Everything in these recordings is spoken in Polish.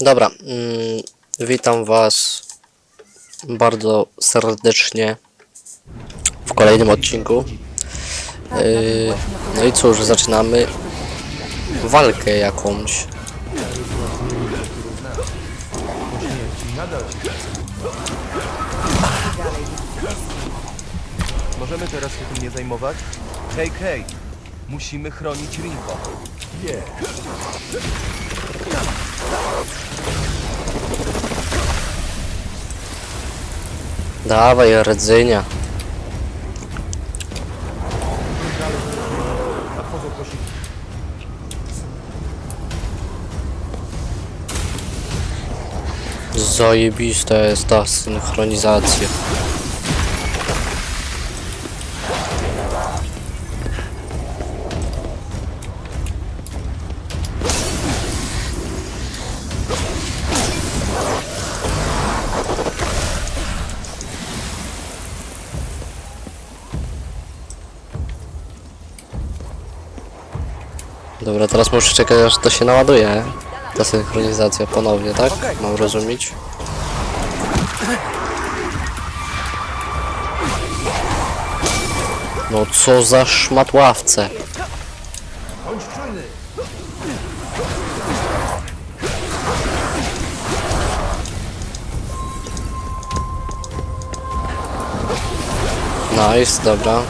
Dobra, mm, witam Was bardzo serdecznie w kolejnym odcinku. Yy, no i cóż, zaczynamy walkę jakąś. Możemy teraz się tym nie zajmować? Hej, hej! Musimy chronić Rinko. Dawaj, rdzynia. Zajebista jest ta synchronizacja. Dobra, teraz muszę czekać aż to się naładuje. Ta synchronizacja ponownie, tak? Mam rozumieć? No co za szmatławce. Nice, dobra.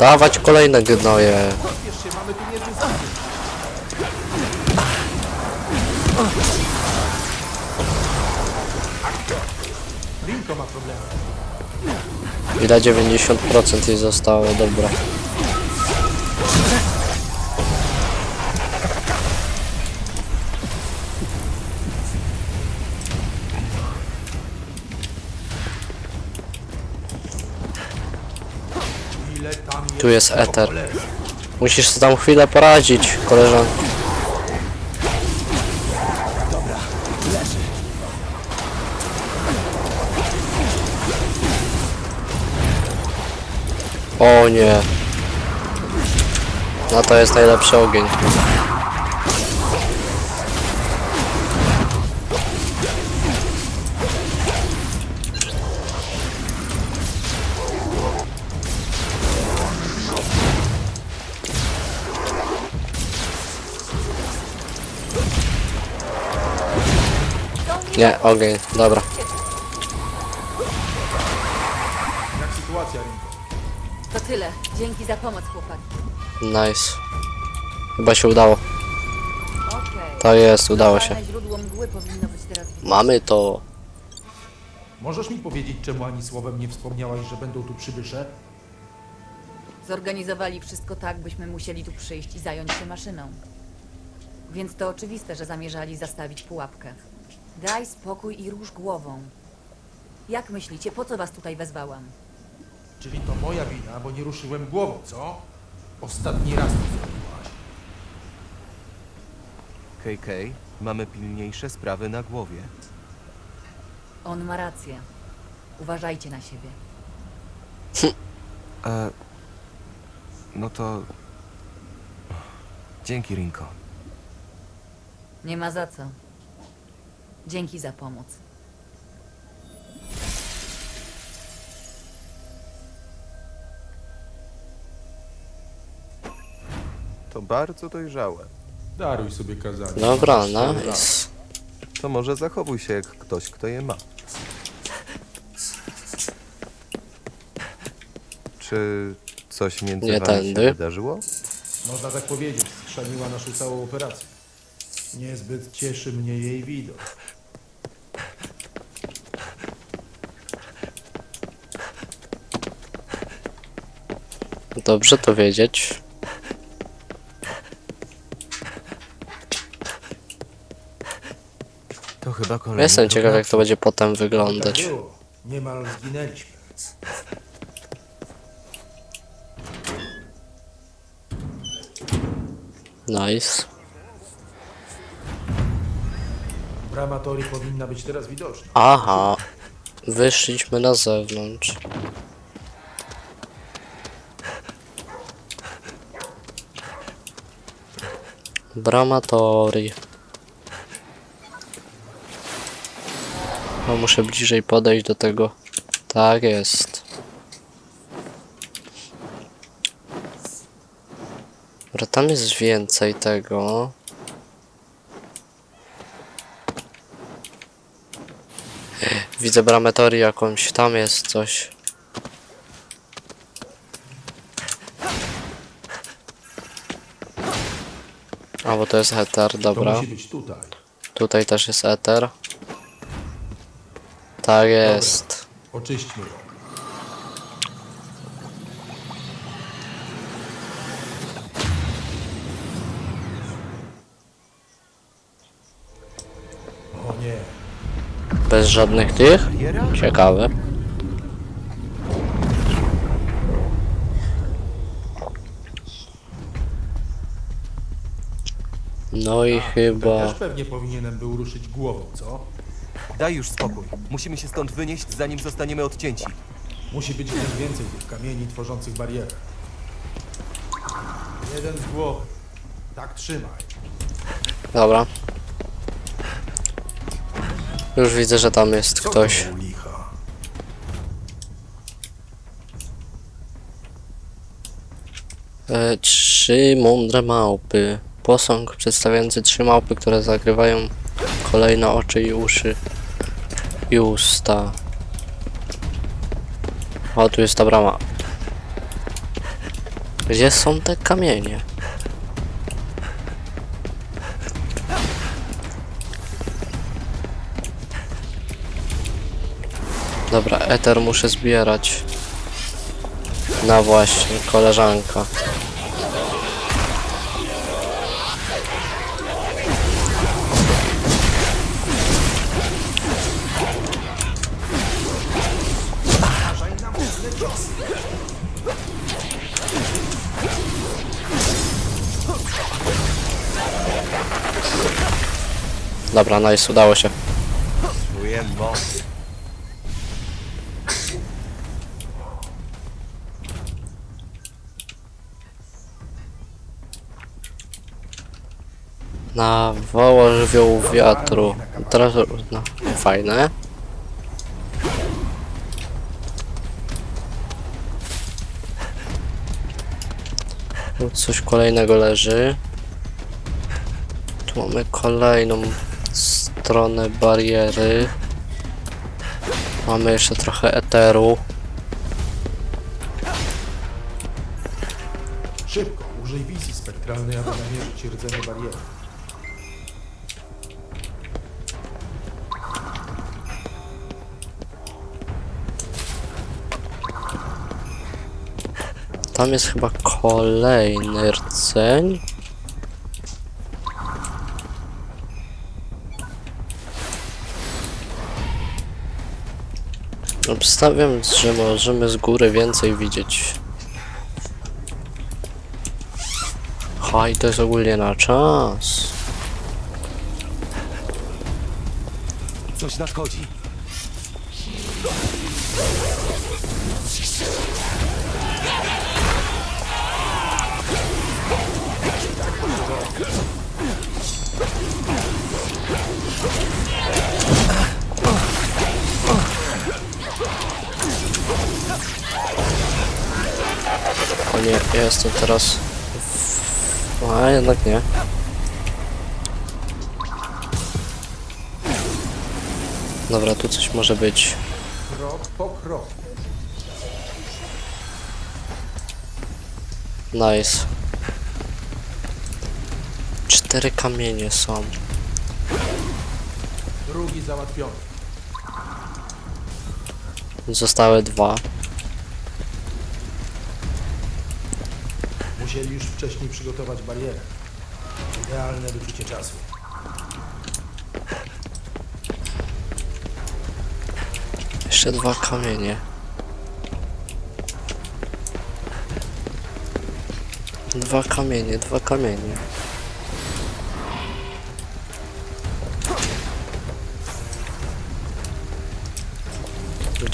Dawać kolejne gnoje. Ile 90% jej zostało, dobra. Tu jest eter. Musisz sobie tam chwilę poradzić, koleżanko. O nie. No to jest najlepszy ogień. Nie, ogień, dobra. Dzięki za pomoc, chłopaki. Nice. Chyba się udało. Okej. To jest, udało się. Lokalne źródło mgły powinno być teraz widoczne. Mamy to. Możesz mi powiedzieć, czemu ani słowem nie wspomniałaś, że będą tu przybysze? Zorganizowali wszystko tak, byśmy musieli tu przyjść i zająć się maszyną. Więc to oczywiste, że zamierzali zastawić pułapkę. Daj spokój i rusz głową. Jak myślicie, po co was tutaj wezwałam? Czyli to moja wina, bo nie ruszyłem głową, co? Ostatni raz to zrobiłaś. KK, mamy pilniejsze sprawy na głowie. On ma rację. Uważajcie na siebie. E, no to... Dzięki, Rinko. Nie ma za co. Dzięki za pomoc. To bardzo dojrzałe. Daruj sobie kazanie. Dobra, nice. To może zachowuj się jak ktoś, kto je ma. Czy coś między Nie wami się tędy. wydarzyło? Można tak powiedzieć, schrzaniła naszą całą operację. Niezbyt cieszy mnie jej widok. Dobrze to wiedzieć. Chyba kolejny Jestem krok ciekaw jak to będzie potem Tak wyglądać. było. Niemal zginęliśmy. Nice. Brama Tori powinna być teraz widoczna. Aha. Wyszliśmy na zewnątrz. Brama Tori. No, muszę bliżej podejść do tego. Tak jest. Dobra, tam jest więcej tego. Widzę bramę Tori jakąś, tam jest coś. A, bo to jest To dobra. tutaj. Też jest Ether. Tak jest. Oczyśćmy ją. O nie, Bez żadnych tych? Ciekawe. No i chyba... też pewnie powinienem był ruszyć głową, co? Daj już spokój. Musimy się stąd wynieść, zanim zostaniemy odcięci. Musi być gdzieś więcej tych kamieni tworzących barierę. Jeden z głowy. Tak trzymaj. Dobra. Już widzę, że tam jest Co ktoś. to u licha? E, trzy mądre małpy. Posąg przedstawiający trzy małpy, które zakrywają kolejne oczy i uszy i usta. O, tu jest ta brama. Gdzie są te kamienie? Dobra, eter muszę zbierać. No właśnie, koleżanka. Dobra, nice, udało się. Czuję moc. Na woło żywioł wiatru. Teraz, no, fajne. Tu coś kolejnego leży. Tu mamy kolejną stronę bariery. Mamy jeszcze trochę eteru. Szybko, użyj wizji spektralnej, aby namierzyć rdzenie bariery. Tam jest chyba kolejny rdzeń. Obstawiam, że możemy z góry więcej widzieć. Ha, to jest ogólnie na czas. Coś nadchodzi. O nie, ja jestem teraz... A, jednak nie. Dobra, tu coś może być. Krok po kroku. Nice. Cztery kamienie są. Drugi załatwiony. Zostały dwa. Musieli już wcześniej przygotować barierę. Idealne wyczucie czasu. Jeszcze dwa kamienie. Dwa kamienie, dwa kamienie.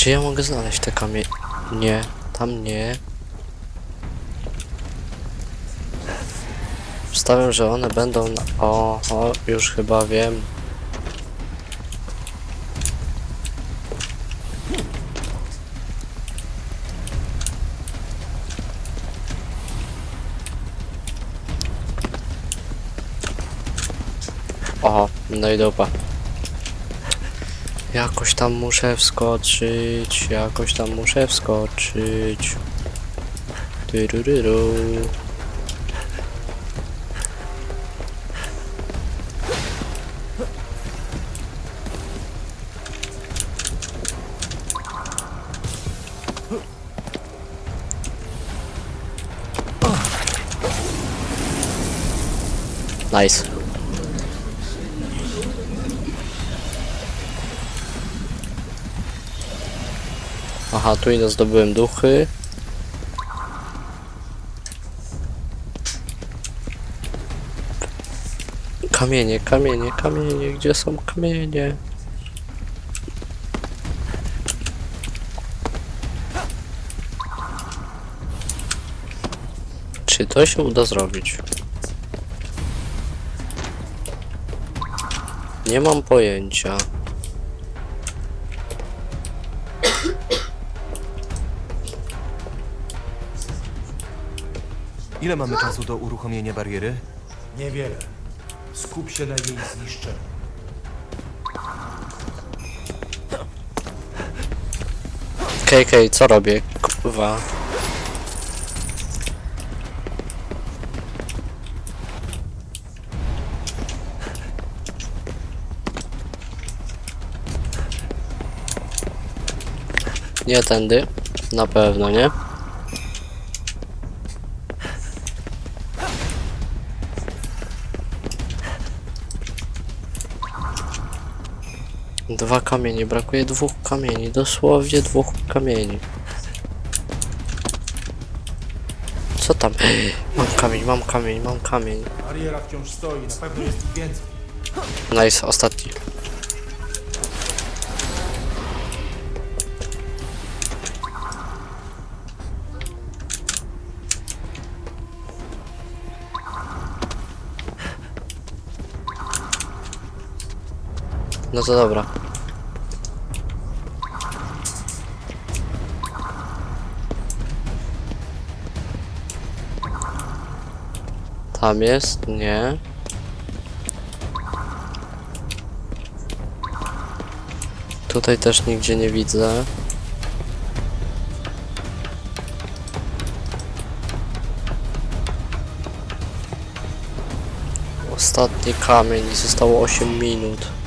Gdzie ja mogę znaleźć te kamienie? Nie, tam nie. Wstawiam, że one będą... O, o, już chyba wiem. No i dopa. Jakoś tam muszę wskoczyć, jakoś tam muszę wskoczyć. Tyruryru. Nice. Aha, tu idę zdobyłem duchy. Kamienie, kamienie, kamienie, gdzie są kamienie? Czy to się uda zrobić? Nie mam pojęcia. Ile mamy czasu do uruchomienia bariery? Niewiele. Skup się na jej zniszczeniu. KK, co robię? Kurwa. Nie tędy. Na pewno nie. Dwa kamienie, brakuje dwóch kamieni, dosłownie dwóch kamieni. Co tam? Mam kamień, mam kamień, mam kamień. Bariera wciąż stoi, na pewno jest ich więcej. Nice, ostatni. No to dobra. Tam jest? Nie. Tutaj też nigdzie nie widzę. Ostatni kamień i zostało 8 minut.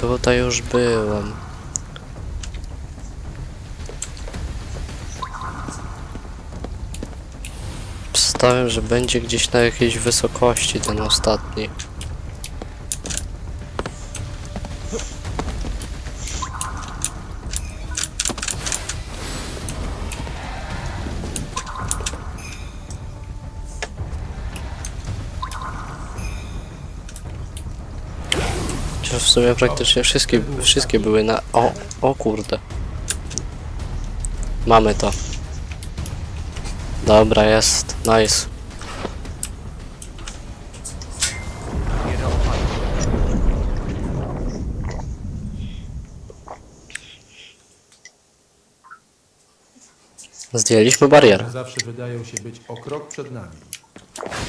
Tutaj już byłem. Wstałem, że będzie gdzieś na jakiejś wysokości ten ostatni. W sumie praktycznie wszystkie, wszystkie były na... O, o kurde. Mamy to. Dobra, jest. Nice. Zdjęliśmy barierę. Zawsze wydają się być o krok przed nami.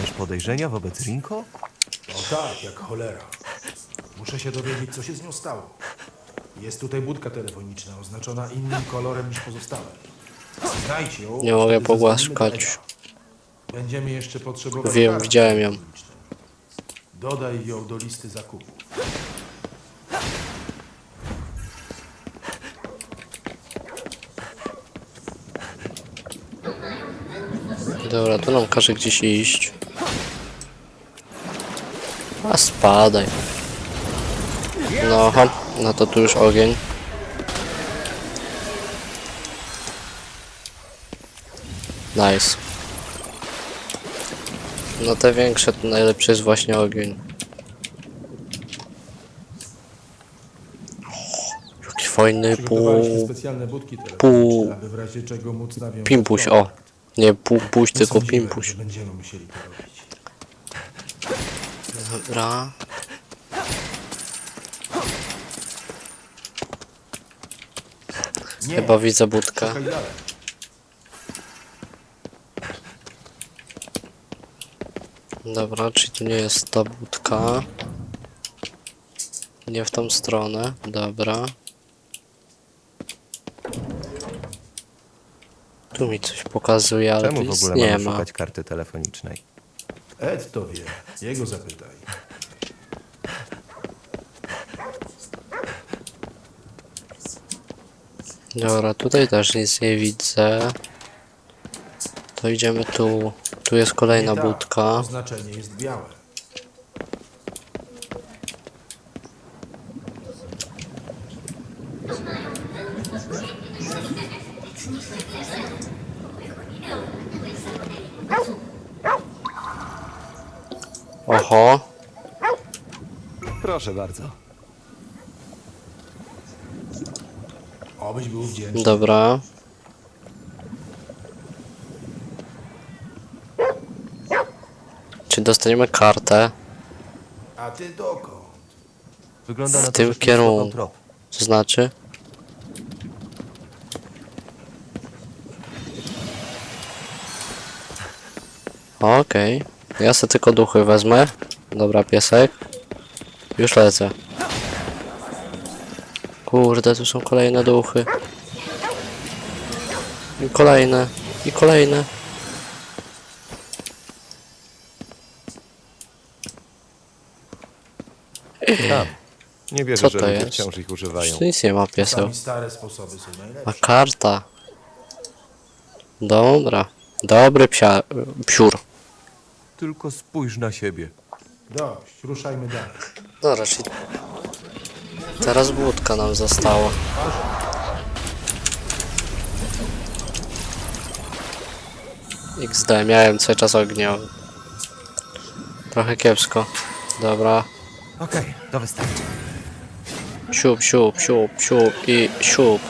Masz podejrzenia wobec Rinko? O tak, jak cholera. Muszę się dowiedzieć, co się z nią stało. Jest tutaj budka telefoniczna oznaczona innym kolorem niż pozostałe. Znajdź ją. Nie mogę wtedy pogłaskać. zadzwonimy do Eda. Będziemy jeszcze potrzebować. Wiem, widziałem ją. Dodaj ją do listy zakupów. Dobra, tu nam każe gdzieś iść. A spadaj. No, aha, no to tu już ogień. Nice. No te większe to najlepszy jest właśnie ogień. Jaki fajny pół... specjalne budki pół- telefoniczne, aby w razie czego móc nawiązać Pimpuś, o. Nie pół puś, tylko pimpuś. że Będziemy musieli to robić. Dobra. Nie, Chyba widzę budkę. szukaj dalej. Dobra, czyli tu nie jest ta budka. Nie w tą stronę. Dobra. Tu mi coś pokazuje, ale Czemu tu w nic ogóle nie mamy ma. szukać karty telefonicznej? Ed to wie. Jego zapytaj. Dobra, tutaj też nic nie widzę. To idziemy tu. Tu jest kolejna Nie tak. budka. Oznaczenie jest białe. Oho, Proszę bardzo. Obyś był wdzięczny. dobra. Czy dostaniemy kartę? A ty dokąd? Wygląda W na to, tym że kierunku. wodą trop. To znaczy? Okej. Ja sobie tylko duchy wezmę. Dobra, piesek. Już lecę. Kurde, tu są kolejne duchy. I kolejne. I kolejne. Tam. Nie wierzę, Co że to ludzie jest? wciąż ich używają. Tu nic nie ma, pieseł. Sami stare sposoby są A karta. Dobra. Dobry psia... psiur. Tylko spójrz na siebie. Dość, ruszajmy dalej. Dobra, czyli... Teraz budka nam została. XD, miałem cały czas ogniowy. Trochę kiepsko. Dobra. Okej, to wystarczy. Siup, siup, siup, siup i siup.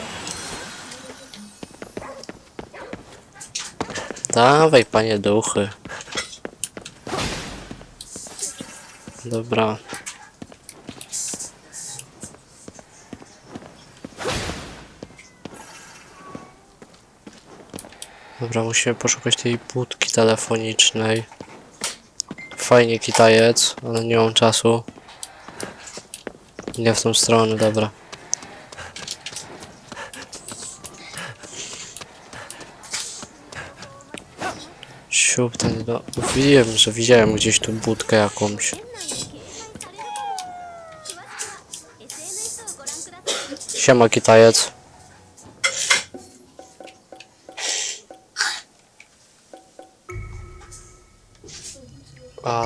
Dawaj, panie duchy. Dobra. Dobra, musimy poszukać tej budki telefonicznej. Fajnie kitajec, ale nie mam czasu. Nie w tą stronę, dobra. Siup ten do... Wiem, że widziałem gdzieś tu budkę jakąś. Siema kitajec.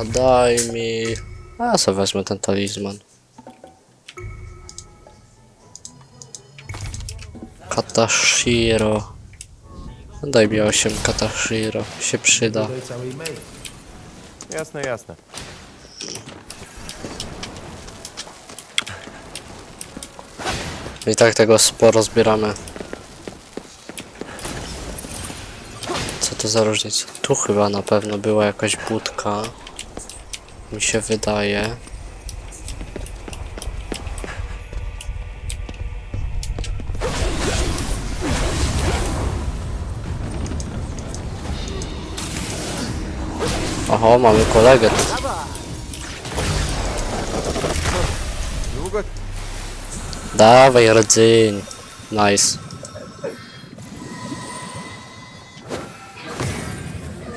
A daj mi... A ja sobie wezmę ten talizman. Katashiro. Daj mi 8 Katashiro. Się przyda. Jasne, jasne. I tak tego sporo zbieramy. Co to za różnica? Tu chyba na pewno była jakaś budka. Mi się wydaje. Oho, mamy kolegę Dawaj, rdzyń. Nice.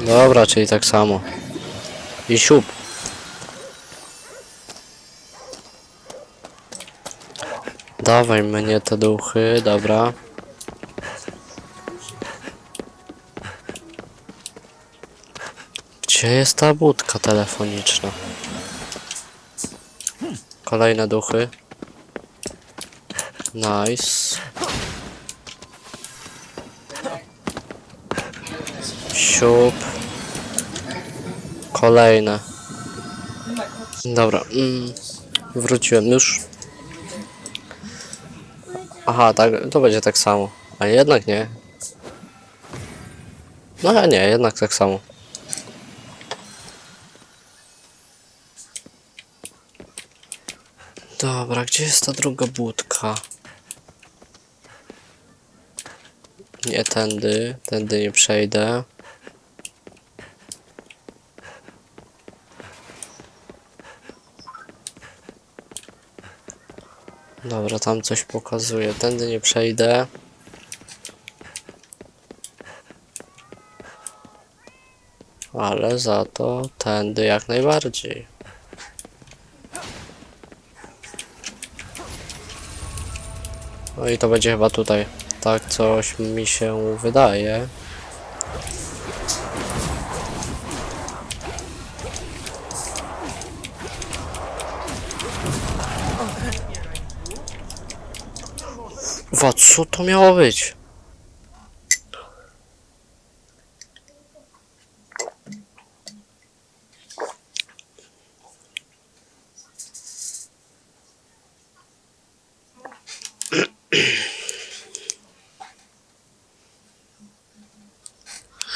Dobra, czyli tak samo. I siup. Dawaj mnie te duchy, dobra. Gdzie jest ta budka telefoniczna? Kolejne duchy. Nice. Siup. Kolejne. Dobra, mm, wróciłem już. Aha, tak, to będzie tak samo. A jednak nie. No a nie, jednak tak samo. Dobra, gdzie jest ta druga budka? Nie tędy, tędy nie przejdę. Dobra, tam coś pokazuje. Tędy nie przejdę. Ale za to tędy jak najbardziej. No i to będzie chyba tutaj. Tak coś mi się wydaje. Wa, co to miało być?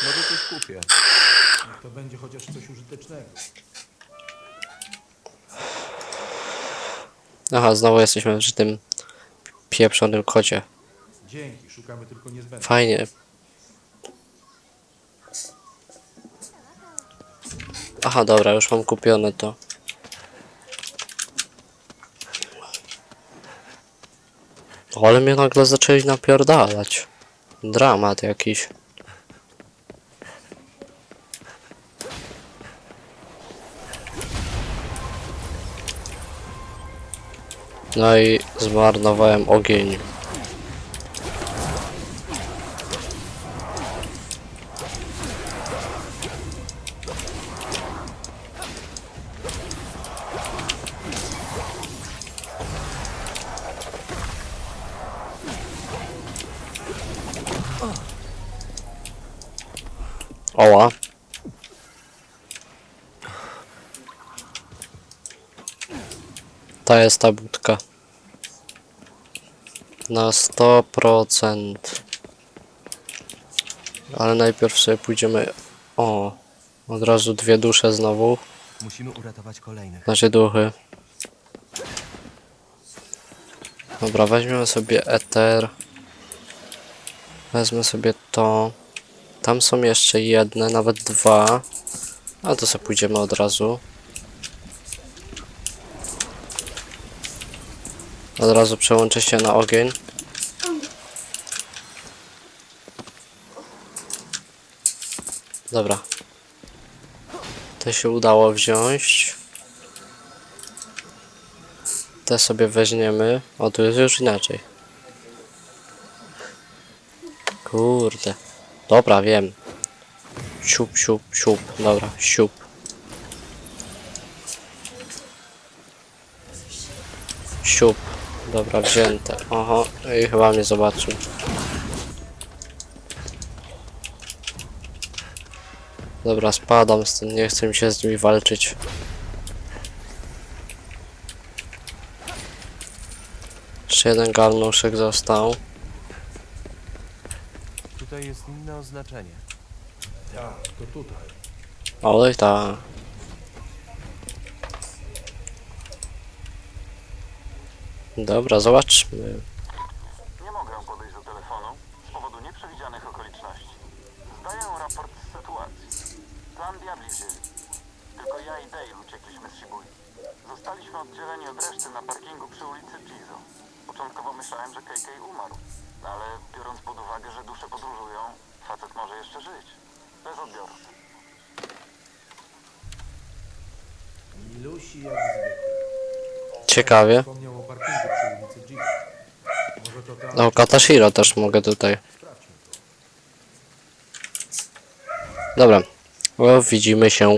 Może coś kupię. Niech to będzie chociaż coś użytecznego. Aha, znowu jesteśmy przy tym pieprzonym kocie. Dzięki, szukamy tylko niezbędnych. Fajnie. Aha, dobra, już mam kupione to. Ale mnie nagle zaczęli napierdalać. Dramat jakiś. No i zmarnowałem ogień. Oła. Ta jest ta budka. Na 100%. Ale najpierw sobie pójdziemy... O, od razu dwie dusze znowu. Musimy uratować kolejnych. Znaczy duchy. Dobra, weźmiemy sobie eter. Wezmę sobie to. Tam są jeszcze jedne, nawet dwa. A to sobie pójdziemy od razu. Od razu przełączę się na ogień. Dobra. To się udało wziąć. Te sobie weźmiemy. O, tu jest już inaczej. Kurde. Dobra, wiem. Siup, siup, siup. Dobra, siup. Siup. Dobra, wzięte. Oho, i chyba mnie zobaczył. Dobra, spadam stąd, nie chcę mi się z nimi walczyć. Jeszcze jeden garnuszek został. Tutaj jest inne oznaczenie. Tak, to tutaj. Oj, ta. Dobra, zobaczmy. Nie mogę podejść do telefonu z powodu nieprzewidzianych okoliczności. Zdaję raport z sytuacji. Plan diabli wzięli. Tylko ja i Dale uciekliśmy z Shibui. Zostaliśmy oddzieleni od reszty na parkingu przy ulicy Jizo. Początkowo myślałem, że KK umarł. No ale biorąc pod uwagę, że dusze podróżują, facet może jeszcze żyć. Bez odbiorcy. Milusi jak zwykle. Ciekawie. Parkingu przy ulicy Jeep. Może to tam... No, Katashiro też mogę tutaj. Dobra. Widzimy się